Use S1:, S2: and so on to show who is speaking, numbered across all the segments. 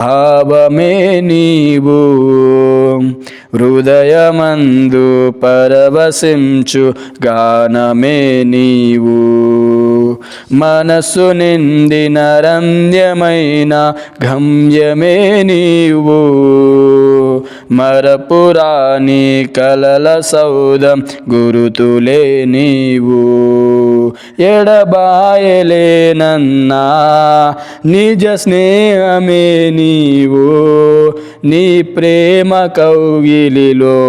S1: భావమే నీవు. హృదయమందు పరవశించు గానమే నీవు. మనస్సు నింది రంధ్యమైన గమ్యమే నీవు. మరపురాని కలల సౌదం గురుతులే నీవు. ఎడబాయలేనన్నా నిజ స్నేహమే నీవు. నీ ప్రేమ కౌగిలిలో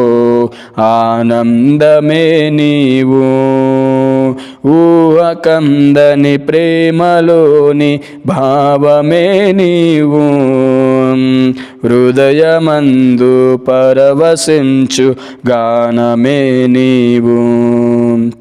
S1: ఆనందమే నీవు. ఊహకందని ప్రేమలోని భావమే నీవు. హృదయమందు పరవశించు గానమే నీవు.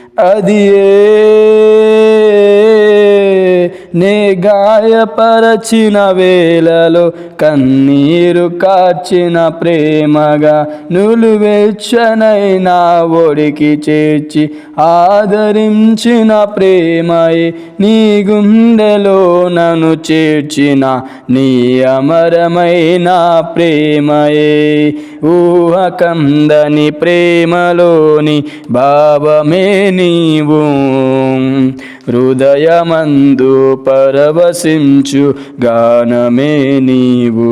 S1: అది నే గాయపరచిన వేళలో కన్నీరు కార్చిన ప్రేమగా నులువెచ్చనైనా ఒడికి చేర్చి ఆదరించిన ప్రేమయే నీ గుండెలో నన్ను చేర్చిన నీ అమరమైన ప్రేమయే. ఊహకందని ప్రేమలోని భావమే నీవు. హృదయమందు పరవశించు గానమే నీవు.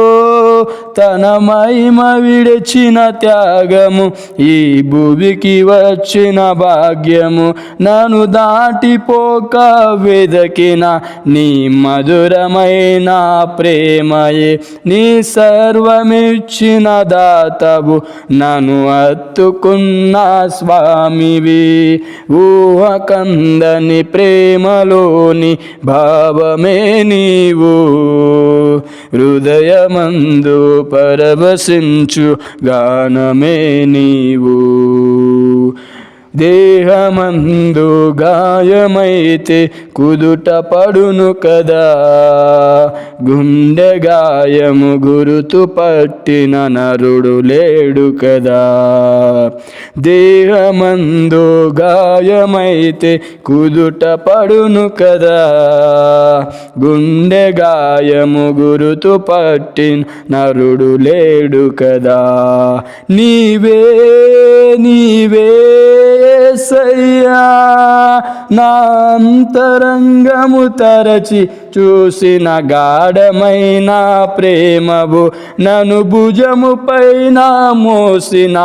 S1: తన మహిమ విడిచిన త్యాగము ఈ భూమికి వచ్చిన భాగ్యము. నన్ను దాటిపోక వెదకిన నీ మధురమైన ప్రేమయే. నీ సర్వమిచ్చిన దాతవు నన్ను అత్తుకున్న స్వామివి. ఊహకందని ప్రేమలోని భావమే నీవు. హృదయమందు పరవశించు గానమే నీవు. దేహమందు గాయమైతే కుదుట పడును కదా. గుండె గాయము గురుతు పట్టిన నరుడు లేడు కదా. దేహమందు గాయమైతే కుదుట పడును కదా. గుండె గాయము గురుతు పట్టిన నరుడు లేడు కదా. నీవే నీవే సయ్యా నా అంతరంగము తరచి చూసిన గాఢమైన ప్రేమవు నను భుజము పైన మోసిన